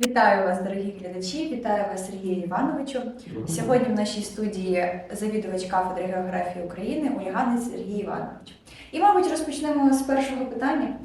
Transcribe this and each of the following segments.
Вітаю вас, дорогі глядачі! Вітаю вас, Сергію Івановичу. Сьогодні в нашій студії завідувач кафедри географії України Ульганець Сергій Іванович. І, мабуть, розпочнемо з першого питання.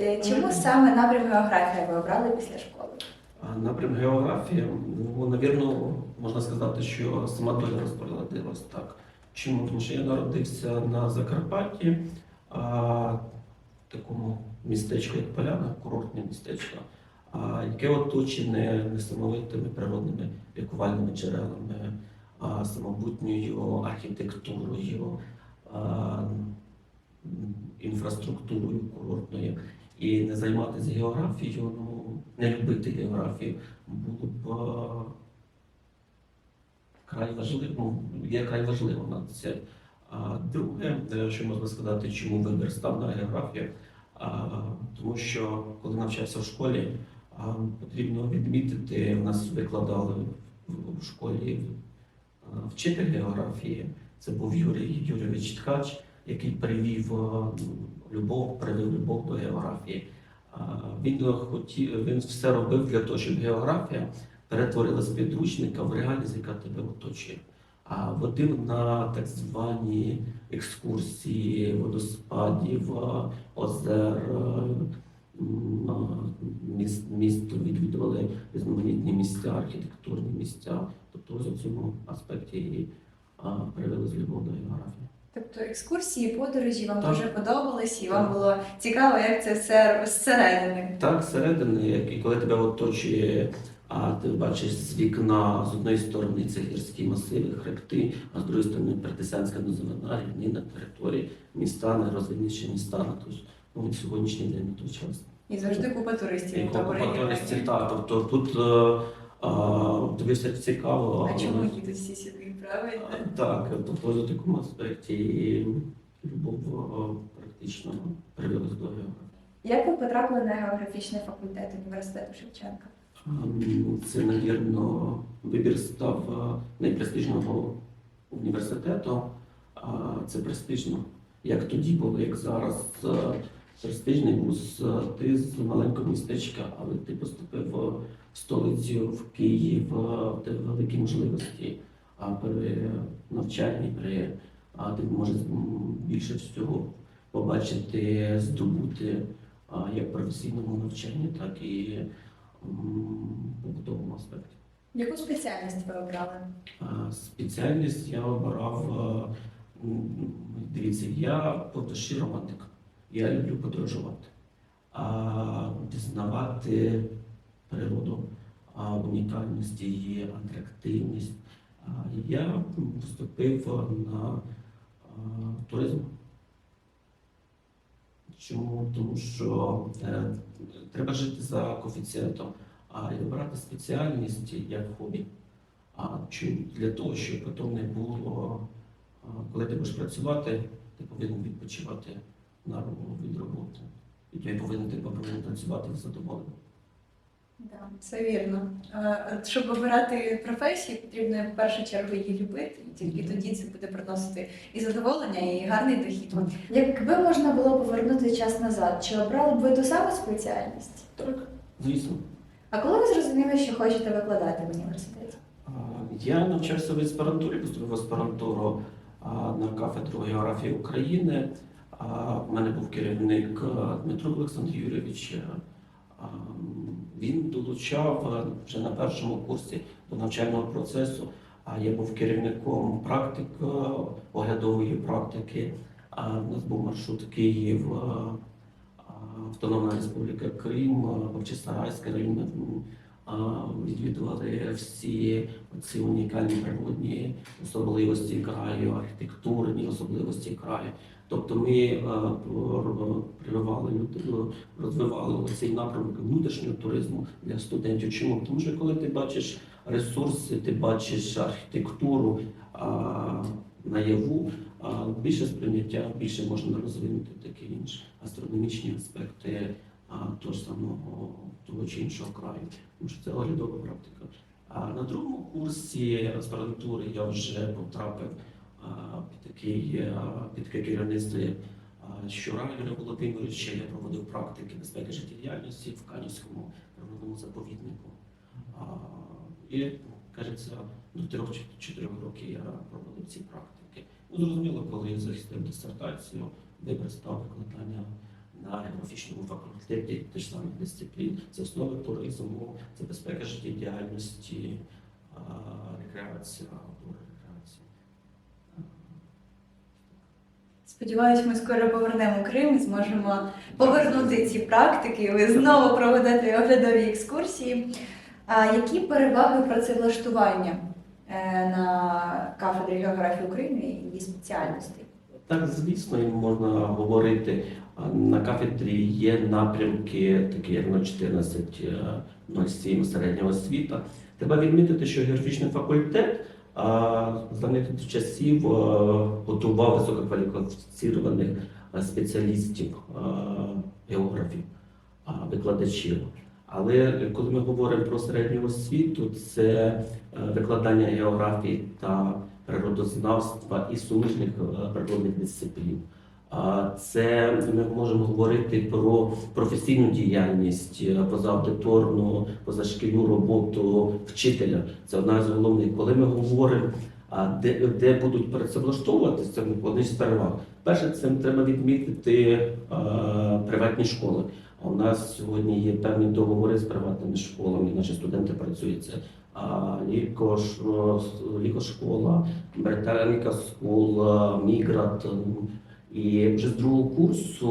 Е, Чому саме напрям географія ви обрали після школи? Напрям географії, ну, навірно, можна сказати, що сама доля розпорядилась так. Чому? Тому що я народився на Закарпатті, а, такому містечку, як Поляна, курортне містечко, яке оточене несамовитими природними лікувальними джерелами, самобутньою архітектурою, інфраструктурою курортною. І не займатися географією, ну не любити географію було б край важливо, ну, є край важливо на це. А друге, е, що можна сказати, чому вибір став на географію, а, тому що коли навчався в школі, потрібно відмітити, в нас викладали в- школі вчитель географії, це був Юрій Юрійович Ткач, який привів любов, привив любов до географії. Він хотів, він все робив для того, щоб географія перетворилась з підручника в реальність, яка тебе оточує. А водив на так звані екскурсії водоспадів, озер, міст, місто відвідували різноманітні місця, архітектурні місця. Тобто у цьому аспекті і а, привели любов до географії. Тобто екскурсії, подорожі вам Так. дуже подобались, і вам було цікаво, як це все зсередини. Так, зсередини, як і коли тебе оточує, а ти бачиш з вікна з одної сторони це гірські масиви, хребти, а з другої сторони Перетисянська низовина, рівнина території, міста, найрозвиніші міста той ну, сьогоднішній день на той час. І завжди купа туристів. І в тому регіоні. так, тобто тут е, а, тобі все цікаво. А чому їдуть всі сюди, правильно? Так, тобто в такому аспекті і любов е, практично привелась до географії. Як ви потрапили на географічний факультет університету Шевченка? Ем, Це, навірно, вибір став е, найпрестижного університету. Це престижно. Як тоді було, як зараз. Престижний вуз, е, ти з маленького містечка, але ти поступив в столицю в Київ, е, в тебе великі можливості а при навчанні, при а ти можеш більше всього побачити, здобути а, як професійному навчанні, так і побутовому аспекті. Яку спеціальність ви обрали? А, Спеціальність я обирав. е, м, Дивіться, я подуші романтик. Я люблю подорожувати, а, дізнавати природу, а, унікальність її, атрактивність. Я поступив на а, туризм. Чому? Тому що е, треба жити за коефіцієнтом, а і обирати спеціальність як хобі. А чи для того, щоб потім не було, коли ти будеш працювати, ти повинен відпочивати на від роботи. І ти повинен ти повинен працювати з задоволенням. Так, це вірно. Щоб обирати професію, потрібно в першу чергу її любити, і тільки тоді це буде приносити і задоволення, і гарний дохід. Якби можна було повернути час назад, чи обрали б ви ту саму спеціальність? Так, звісно. А коли ви зрозуміли, що хочете викладати в університеті? Я навчався в аспірантурі, поступив в аспірантуру на кафедру географії України. У мене був керівник Дмитро Олександр Юрійович. Він долучав вже на першому курсі до навчального процесу. А я був керівником практик, оглядової практики. У нас був маршрут Київ, Автономна Республіка Крим, Бахчисарайська район. Відвідували всі ці унікальні природні особливості краю, архітектурні особливості краю. Тобто ми е, прививали розвивали цей напрямок внутрішнього туризму для студентів. Чому? Тому що коли ти бачиш ресурси, ти бачиш архітектуру наяву, більше сприйняття, більше можна розвинути такі інші астрономічні аспекти того самого того чи іншого краю. Тому що це оглядова практика. А на другому курсі аспірантури я вже потрапив під таке керівництво Щура Юрія Володимировича. Я проводив практики безпеки життєдіяльності в Канівському природному заповіднику. І, кажеться, до 3-4 років я проводив ці практики. Ну, зрозуміло, коли я захистив дисертацію, вибір став викладання на географічному факультеті тих самих дисциплін. Це основи туризму, це безпека життєдіяльності, рекреація, культура рекреації. Сподіваюсь, ми скоро повернемо Крим і зможемо повернути ці практики. Ви знову проведете оглядові екскурсії. А які переваги працевлаштування е, на кафедрі географії України і її спеціальностей? Так, звісно, можна говорити. На кафедрі є напрямки, такі як 014, 07 середня освіта. Треба відмітити, що географічний факультет а, них часів готував висококваліфікованих спеціалістів, географів, викладачів. Але коли ми говоримо про середню освіту, це е, викладання географії та природознавства і суміжних е, природних дисциплін. Це ми можемо говорити про професійну діяльність, позааудиторну, позашкільну роботу вчителя. Це одна з головних. Коли ми говоримо, де, де будуть працевлаштовуватися, це одне з переваг. Перше, це треба відмітити приватні школи. А у нас сьогодні є певні договори з приватними школами, наші студенти працюють. Це а, лікош, лікошкола, британіка скула, міграт. І вже з другого курсу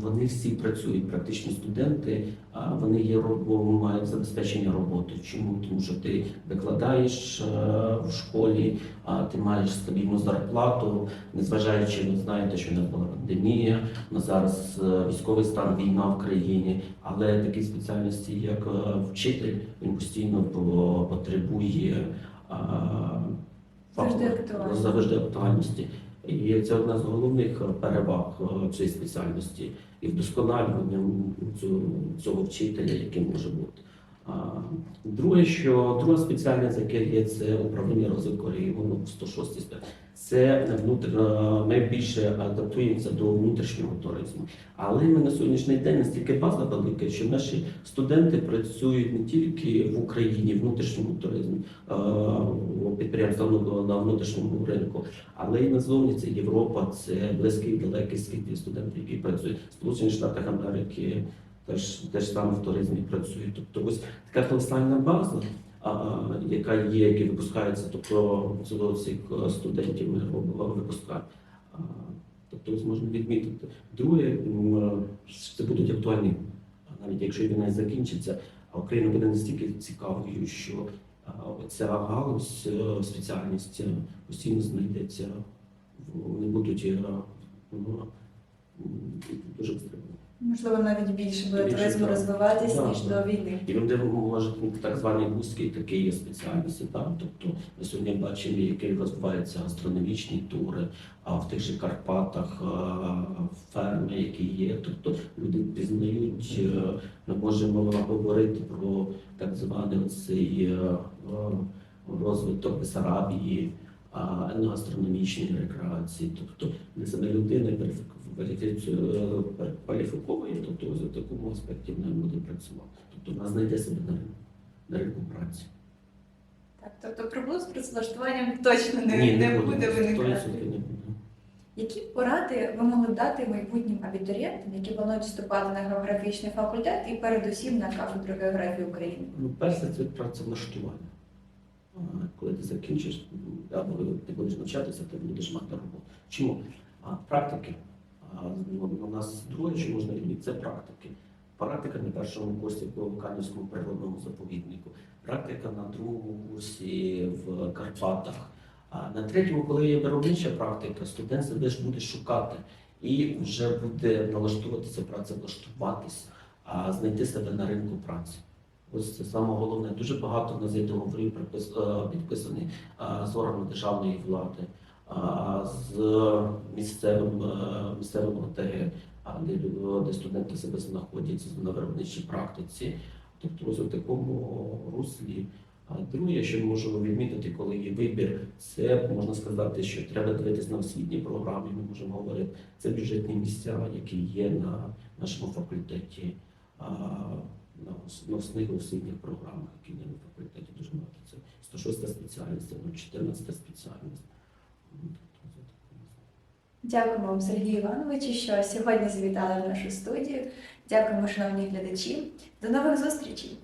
вони всі працюють, практичні студенти, а вони є мають забезпечення роботи. Чому? Тому що ти викладаєш е, в школі, а ти маєш стабільну зарплату, незважаючи, ви знаєте, що нас була пандемія, на зараз е, військовий стан, війна в країні, але такі спеціальності, як е, вчитель, він постійно потребує Завжди актуальності. І це одна з головних е, переваг е, цієї спеціальності і вдосконалювання цього, вчителя, яким може бути. Друге, що друга спеціальність, яка є, це управління розвитку регіону 106 спе- Це внутр... е, ми більше адаптуємося до внутрішнього туризму. Але ми на сьогоднішній день настільки база велика, що наші студенти працюють не тільки в Україні, в внутрішньому туризмі, е, підприємства ну, на внутрішньому ринку, але й назовні це Європа, це близький далекий схід студенти, які працюють в Сполучених Штатах Америки, теж теж саме в туризмі працюють. Тобто ось така колосальна база, яка є, яка випускається, тобто з цих е, студентів ми робимо- випускаємо. Тобто можна відмітити. Друге, це будуть актуальні, навіть якщо війна закінчиться, а Україна буде настільки цікавою, що ця галузь, е, спеціальність е, постійно знайдеться, вони будуть дуже потрібні. Можливо, навіть більше буде Більше, туризму так. розвиватись, Так, ніж так. до війни. І де може так звані вузькі такі є спеціальності. Так? Тобто ми сьогодні бачимо, які розвиваються гастрономічні тури, а в тих же Карпатах а, ферми, які є. Тобто люди пізнають, е, ми можемо говорити про так званий цей е, е, розвиток Бесарабії, а, гастрономічної рекреації. Тобто для себе людина кваліфіцію- кваліфіковує, тобто у такому аспекті вона буде працювати. Тобто вона знайде себе на ринку, на ринку праці. Так, тобто проблем з працевлаштуванням точно не, не, буде Сто виникати. не буде. Які поради ви могли б дати майбутнім абітурієнтам, які планують вступати на географічний факультет і передусім на кафедру географії України? Ну, перше, це працевлаштування. Коли ти закінчиш, або ти будеш навчатися, ти будеш мати роботу. Чому? А, практики. Ну, у нас друге, що можна відмітити, це практики. Практика на першому курсі по Канівському природному заповіднику, практика на другому курсі в Карпатах. А на третьому, коли є виробнича практика, студент себе ж буде шукати і вже буде налаштуватися, працевлаштуватися, а знайти себе на ринку праці. Ось це саме головне. Дуже багато в нас є договорів е, підписані е, з органами державної влади, з місцевим е, місцевим ОТГ, де, де студенти себе знаходяться на виробничій практиці. Тобто у такому руслі. Друге, що можу відмітити, коли є вибір, це можна сказати, що треба дивитися на освітні програми. Ми можемо говорити, це бюджетні місця, які є на нашому факультеті. На основних освітніх програмах, які є на факультеті дуже багато. Це 106 спеціальність, ну, 14 спеціальність. Дякуємо вам, Сергію Івановичу, що сьогодні завітали в нашу студію. Дякуємо, шановні глядачі. До нових зустрічей!